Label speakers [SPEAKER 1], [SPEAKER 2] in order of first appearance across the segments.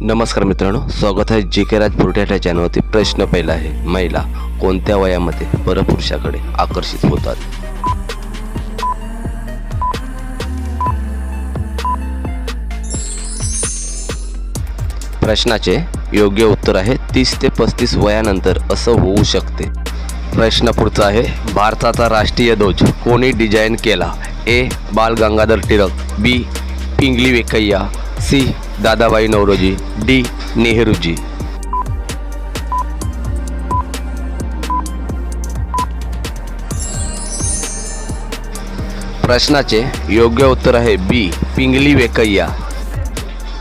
[SPEAKER 1] नमस्कार मित्रांनो स्वागत आहे जी के राज फुरट्याच्या चॅनलवरती. प्रश्न पहिला आहे महिला कोणत्या वयामध्ये परपुरुषाकडे आकर्षित होतात? प्रश्नाचे योग्य उत्तर आहे तीस ते पस्तीस वयानंतर असं होऊ शकते. प्रश्न पुढचा आहे भारताचा राष्ट्रीय ध्वज कोणी डिझाईन केला? A. Bal Gangadhar Tilak B. Pingali Venkayya C Dadabhai Naoroji D Nehru Nehruji. प्रश्नाचे योग्य उत्तर आहे बी, पिंगली वेकय्या।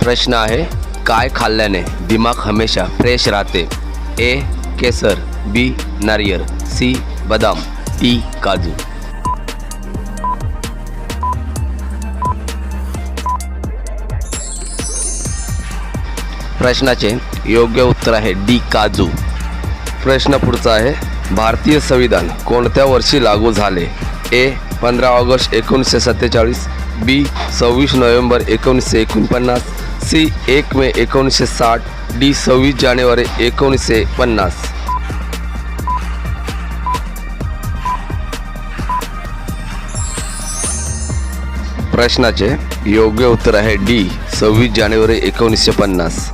[SPEAKER 1] प्रश्न आहे, काय खाल्ल्याने दिमाग हमेशा फ्रेश राहते? ए, केसर, बी, नारियल, सी, बदाम, डी, काजू। प्रश्नाचे योग्य उत्तर आहे डी काजू. प्रश्न पुढचा आहे भारतीय संविधान कोणत्या वर्षी लागू झाले? ए पंधरा ऑगस्ट एकोणीसशे सत्तेचाळीस बी सव्वीस नोव्हेंबर एकोणीसशे एकोणपन्नास सी एक मे एकोणीसशे साठ डी सव्वीस जानेवारी एकोणीसशे पन्नास. प्रश्नाचे योग्य उत्तर आहे डी सव्वीस जानेवारी एकोणीसशे पन्नास.